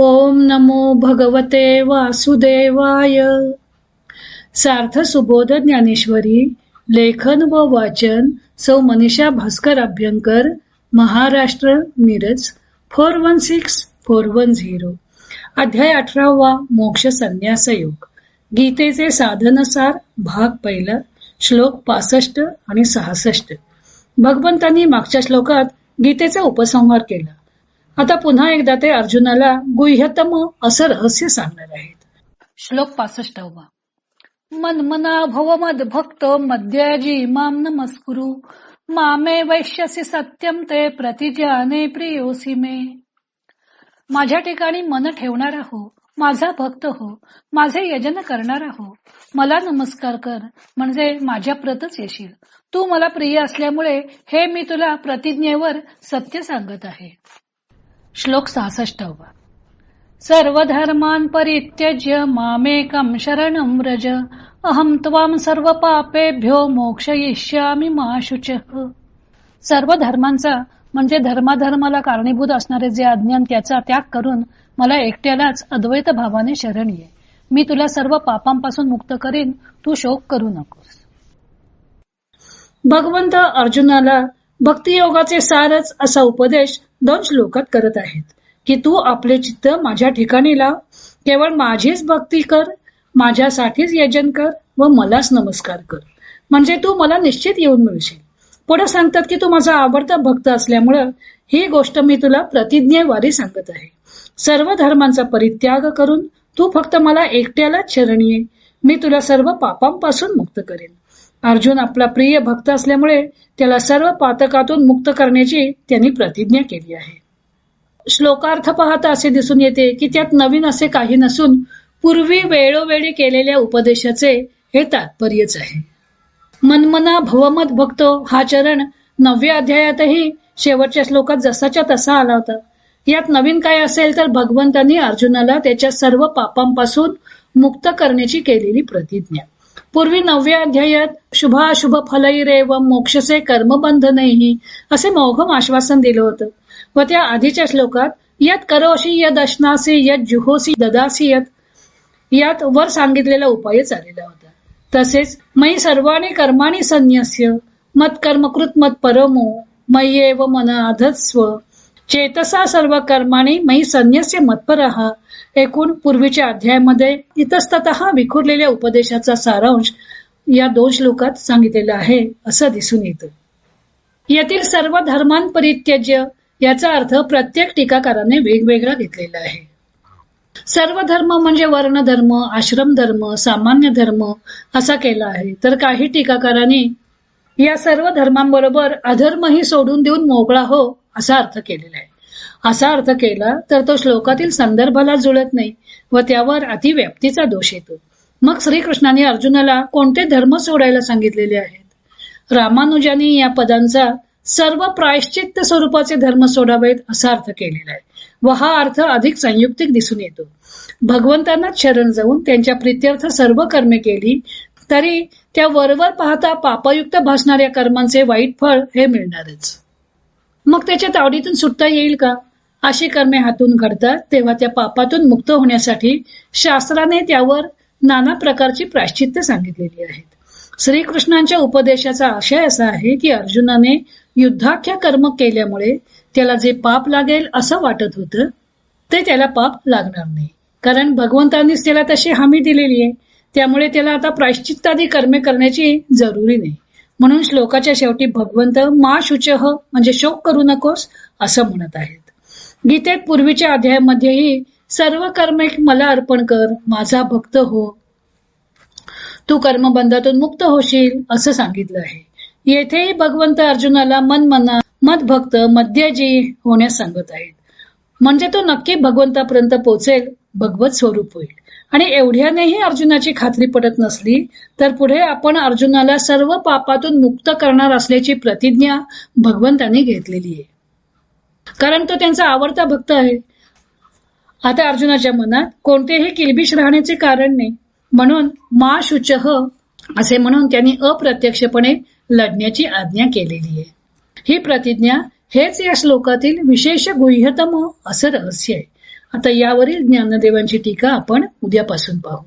ओम नमो भगवते वासुदेवाय. सार्थ सुबोध ज्ञानेश्वरी लेखन व वाचन Sau Manisha Bhaskar Abhyankar Maharashtra Miraj four one six four one zero अध्याय अठरावा मोक्ष संन्यास योग गीतेचे साधनसार भाग पहिला श्लोक पासष्ट आणि सहासष्ट. भगवंतांनी मागच्या श्लोकात गीतेचा उपसंहार केला. आता पुन्हा एकदा ते अर्जुनाला गुह्यतम असं रहस्य सांगणार आहेत. श्लोक पासष्टावा. मनमना भव मद भक्त मद्याजी माम नमस्कुरु. मामे वैश्यसी सत्यम ते प्रतिजाने प्रियोसी मे. माझ्या ठिकाणी मन ठेवणारा हो माझा भक्त हो माझे यजन करणारा हो मला नमस्कार कर म्हणजे माझ्या प्रतच येशील. तू मला प्रिय असल्यामुळे हे मी तुला प्रतिज्ञेवर सत्य सांगत आहे. श्लोक सहासष्टावा. सर्व धर्मान परित्यज्य मामेकम शरणं व्रज. अहम त्वाम सर्व पापेभ्यो मोक्ष येष्यामी मा सर्व धर्मांचा म्हणजे धर्माधर्माला कारणीभूत असणारे जे अज्ञान त्याचा त्याग करून मला एकट्यालाच अद्वैत भावाने शरण ये. मी तुला सर्व पापांपासून मुक्त करीन तू शोक करू नकोस. भगवंत अर्जुनाला भक्तियोगाचे सारच असा उपदेश दोन श्लोकात करत आहेत की तू आपले चित्त माझ्या ठिकाणी लाव केवळ माझीच भक्ती कर माझ्यासाठीच यजन कर व मलाच नमस्कार कर. म्हणजे तू मला निश्चित येऊन मिळशील. पुढे सांगतात की तू माझा आवडता भक्त असल्यामुळं ही गोष्ट मी तुला प्रतिज्ञेवारी सांगत आहे. सर्व धर्मांचा परित्याग करून तू फक्त मला एकट्यालाच शरण ये मी तुला सर्व पापांपासून मुक्त करेन. अर्जुन आपला प्रिय भक्त असल्यामुळे त्याला सर्व पातकातून मुक्त करण्याची त्यांनी प्रतिज्ञा केली आहे. श्लोकार्थ पाहता असे दिसून येते की त्यात नवीन असे काही नसून पूर्वी वेळोवेळी केलेल्या उपदेशाचे हे तात्पर्यच आहे. मनमना भवमत भक्त हा चरण नवव्या अध्यायातही शेवटच्या श्लोकात जसाच्या तसा आला होता. यात नवीन काय असेल तर भगवंतांनी अर्जुनाला त्याच्या सर्व पापांपासून मुक्त करण्याची केलेली प्रतिज्ञा. पूर्वी नवव्या अध्यायात शुभाशुभ फलई व मोक्षसे कर्मबंधनही असे मोघम आश्वासन दिलं होतं. व त्या आधीच्या श्लोकात यत करोशी यद अश्नासी यत जुहोसी ददासी यत यात वर सांगितलेला उपाय आलेला होता. तसेच मै सर्वाणी कर्माणी संन्यस्य मत कर्मकृत मत परमो मय्येव मन अधस्व चेतसा सर्व कर्माने मयी संन्यस्य मत्पर. एकूण पूर्वीच्या अध्यायामध्ये इतस्तत विखुरलेल्या उपदेशाचा सारांश या दोन श्लोकात सांगितलेला आहे असं दिसून येतं. यातील सर्व धर्मांपरित्यज्य याचा अर्थ प्रत्येक टीकाकाराने वेगवेगळा घेतलेला आहे. सर्व धर्म म्हणजे वर्ण धर्म आश्रम धर्म सामान्य धर्म असा केला आहे. तर काही टीकाकारांनी या सर्व धर्मांबरोबर अधर्मही सोडून देऊन मोकळा हो असा अर्थ केलेला आहे. असा अर्थ केला तर तो श्लोकातील संदर्भाला जुळत नाही व त्यावर अतिव्याप्तीचा दोष येतो. मग श्रीकृष्णाने अर्जुनाला कोणते धर्म सोडायला सांगितलेले आहेत? रामानुजाने या पदांचा सर्व प्रायश्चित्त स्वरूपाचे धर्म सोडावेत असा अर्थ केलेला आहे. व हा अर्थ अधिक संयुक्तिक दिसून येतो. भगवंतांना शरण जाऊन त्यांच्या प्रित्यर्थ सर्व कर्मे केली तरी त्या वरवर पाहता पापयुक्त भासणाऱ्या कर्मांचे वाईट फळ हे मिळणारच. मग त्याच्या तावडीतून सुटता येईल का? अशी कर्मे हातून घडतात तेव्हा त्या पापातून मुक्त होण्यासाठी शास्त्राने त्यावर नाना प्रकारची प्राश्चित्य सांगितलेली आहेत. श्रीकृष्णांच्या उपदेशाचा आशय असा आहे की अर्जुनाने युद्धाख्या कर्म केल्यामुळे त्याला जे पाप लागेल असं वाटत होतं ते त्याला पाप लागणार नाही. कारण भगवंतांनीच त्याला तशी हमी दिलेली आहे. त्यामुळे त्याला आता प्रायश्चित्तादी कर्मे करण्याची जरुरी नाही. म्हणून श्लोकाच्या शेवटी भगवंत मा शुचह म्हणजे शोक करू नकोस असं म्हणत आहेत. गीतेत पूर्वीच्या अध्यायामध्येही सर्व कर्मे मला अर्पण कर माझा भक्त हो. तू कर्मबंधातून मुक्त होशील असं सांगितलं आहे. येथेही भगवंत अर्जुनाला मन मना मत भक्त मध्यजी होण्यास सांगत आहेत. म्हणजे तो नक्की भगवंतापर्यंत पोहोचेल भगवत स्वरूप होईल. आणि एवढ्यानेही अर्जुनाची खात्री पडत नसली तर पुढे आपण अर्जुनाला सर्व पापातून मुक्त करणार असल्याची प्रतिज्ञा भगवंतांनी घेतलेली आहे. कारण तो त्यांचा आवडता भक्त आहे. आता अर्जुनाच्या मनात कोणतेही किलबिश राहण्याचे कारण नाही. म्हणून मा शुच असे म्हणून त्यांनी अप्रत्यक्षपणे लढण्याची आज्ञा केलेली आहे. ही प्रतिज्ञा हेच या श्लोकातील विशेष गुह्यतम असं रहस्य आहे. आता यावरील ज्ञानदेवांची टीका आपण उद्यापासून पाहू.